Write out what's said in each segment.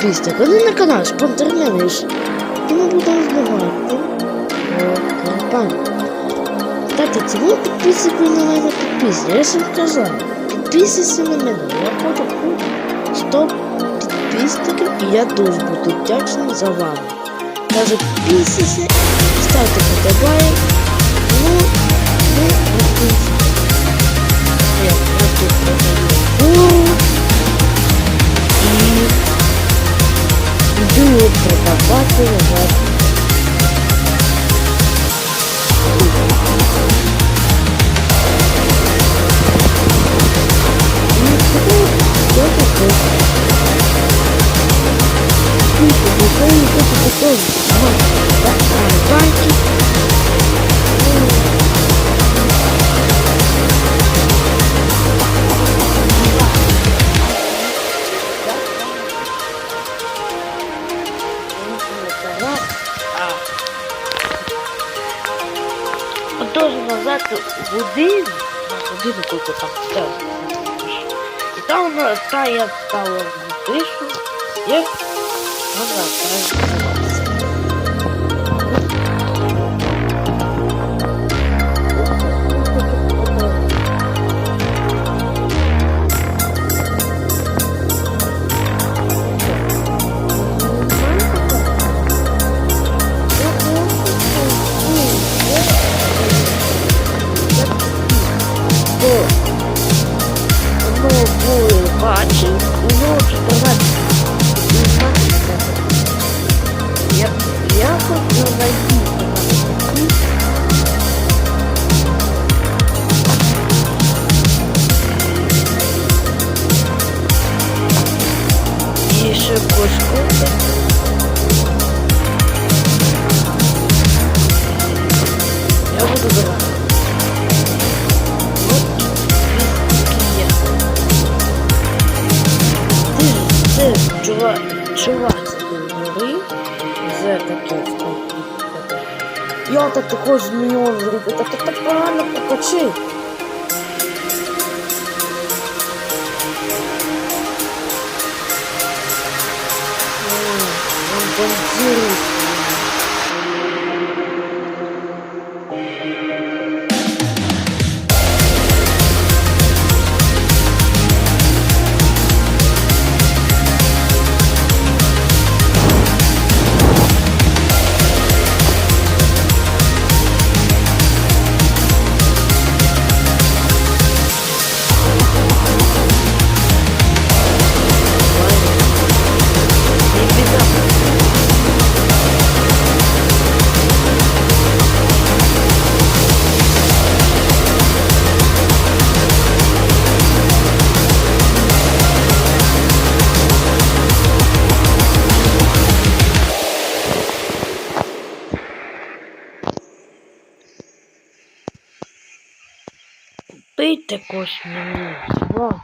підписник. Вони на канал Спонтерневич. Тому буду розбивати. Компанію. Кстати, цього підписнику на мене підписник. Я ж вам казав. Підписуйся на мене. Я хочу 100 підписників і я дуже буду вдячний за вами. Даже підписуйся, ставте подобайк. Ну, ну, Банки. Тоже назад годину, на годину кілька там стало. І там вона- та я стала пишу, як なんだ за таке. Я так також змінював зробити, так так так погано покачи. Он Пийте косміну. Во.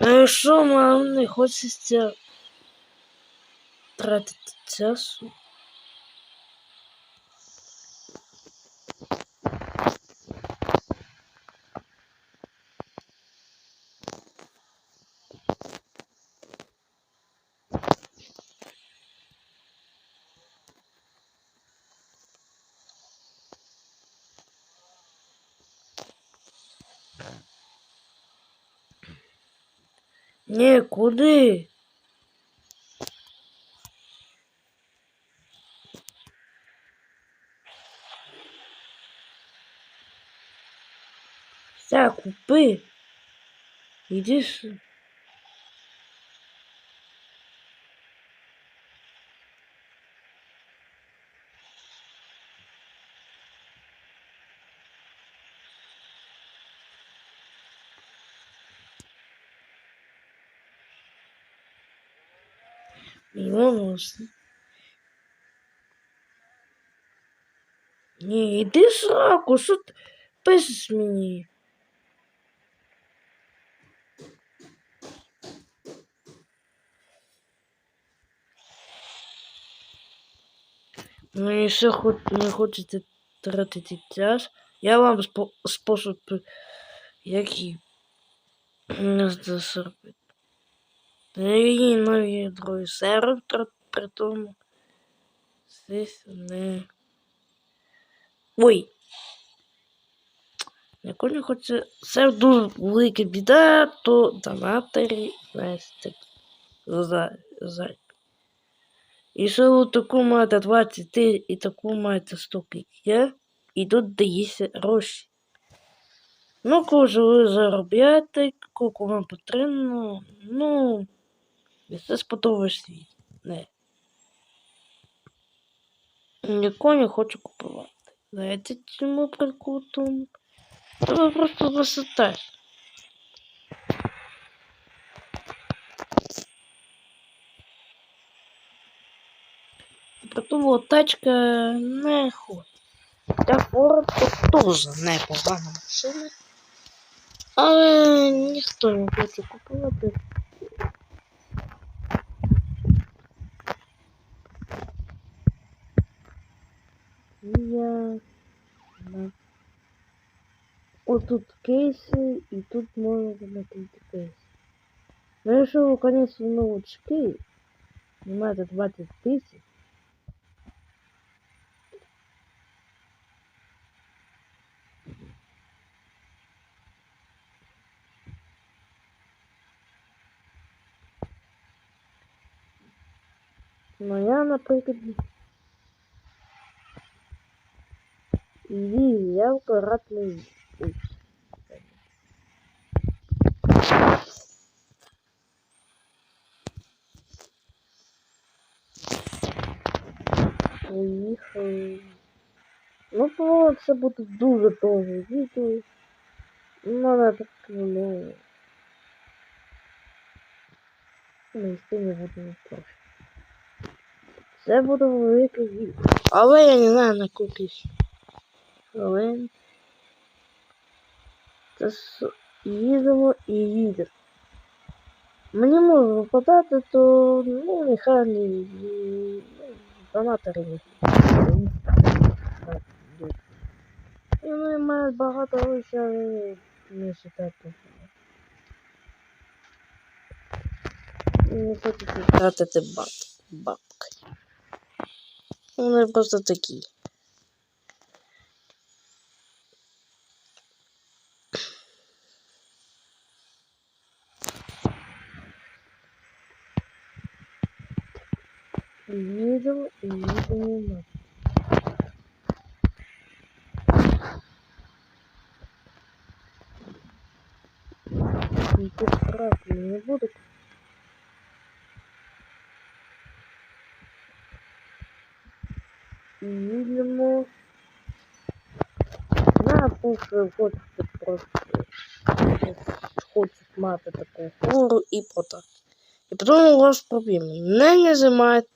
А Що мам, не хочеться тратити часу? Ні, куди? Все, купи. Іди ж. Йонус. Ні, іди в сраку, що ти пишеш мені? Ну, якщо хоч не хочете тратити час, я вам спо спосіб, який не зробити. І нові другий сервер при, тому. Здесь не. Ой! Як не хоче сервер дуже велика біда, то донатори, знаєш, такі. За. І що ви таку маєте 20 ти і таку маєте 100 є, і тут дається гроші. Ну, коли ви заробляєте, скільки вам потрібно, ну, це сподобається світ. Не. Нікого не хочу купувати. Знаєте, чому? Та ви просто висота. Притому тачка не ходить. Та Форд теж непогана машина. Але ніхто не хоче купувати. Я... Да. От тут кейси, і тут можна накрити кейси. Ну, якщо ви, конечно, новички, знімаєте 20 тисяч, Ну я, наприклад, рад не ой. Поїхали. Ну, то це буде дуже довго відео. Ну, я так, ну... Ну, з не буду не прошу. Це буде велике відео. Але я не знаю на кількість хвилин. Це їдемо і їдемо. Мені може випадати, то ну нехай не ну, донатори не вони мають багато грошей, але не погано. Не хочуть втратити баб, бабки. Вони просто такі. Їдемо, і їдемо на. І тут правда не буду. І їдемо. На пушку хочете просто хочуть мати таку фуру і продати. І потім у вас проблеми. Не нажимають,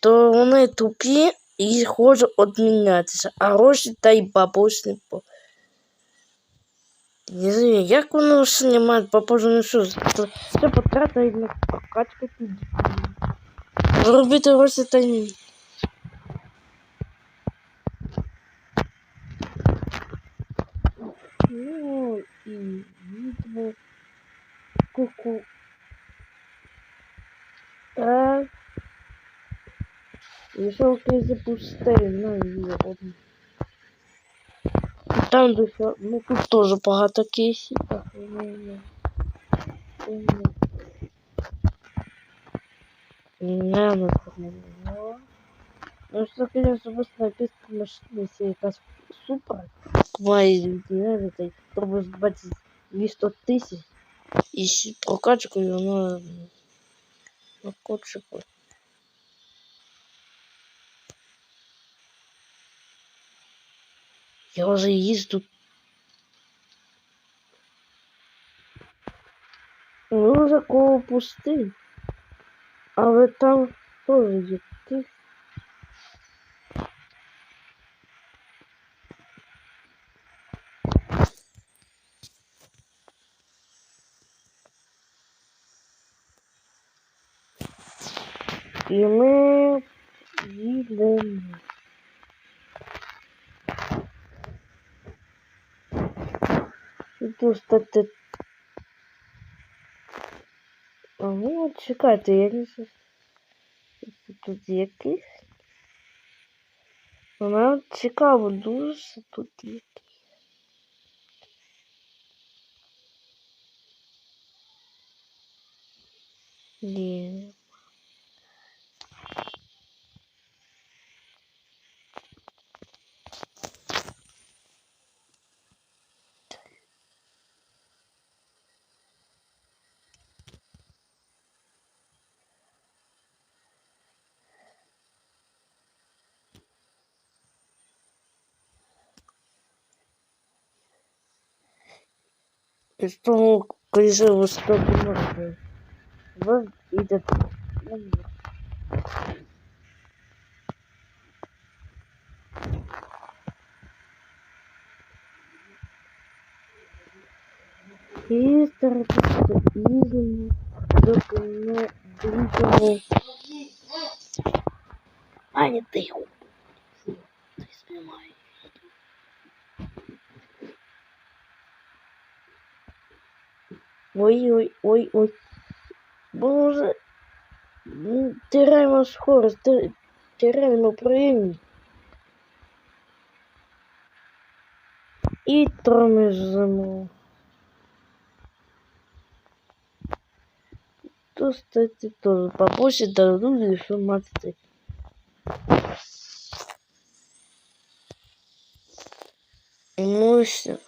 то вони тупі і хочуть відмінятися, а гроші та й бабусь не знаю, як вони знімають бабусю не що. Це, потрата на прокачку піде. Робити гроші та ні. Ну і їдемо. Ку-ку. Так. Еще ты запусти, ну і одну. Там душа, ну тут тоже багато кейсів. Так, ну, ну. Ну, Не, не. Ну що, конечно, просто написано машина, якщо якась супер. Має, не знаю, треба збати 200 тисяч. І прокачкою воно... Ну, Я вже їзду. Ну, вже коло пустий. Але там теж є ти. І ми. І тут, кстати, А ну, от чекайте, я не знаю. Тут якийсь. Вона цікаво дуже що тут якийсь. Ні. Из того, коли же ви скажете, ви йдете. І старатися ізому, доки не дійдемо. Аня, Ой, ой, ой, ой. Боже. Теряємо скорость, те- теряємо управління. І тормозимо. То, кстати, тоже побольше дадут информации. Все.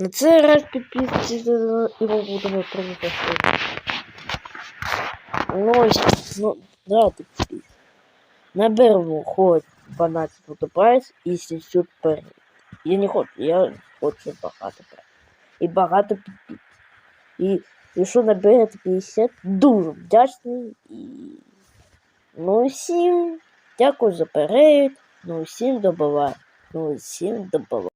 На цей раз підписуйтесь на його будемо проводити. Ну ось, ну, давайте підписуйтесь. Наберемо хоч 12 фотопрайс і 700 перед. Я не хочу, я хочу багато перед. І багато підписів. І якщо наберете 50, дуже вдячний. І... Ну всім дякую за перегляд. Ну всім добава. Ну всім добава.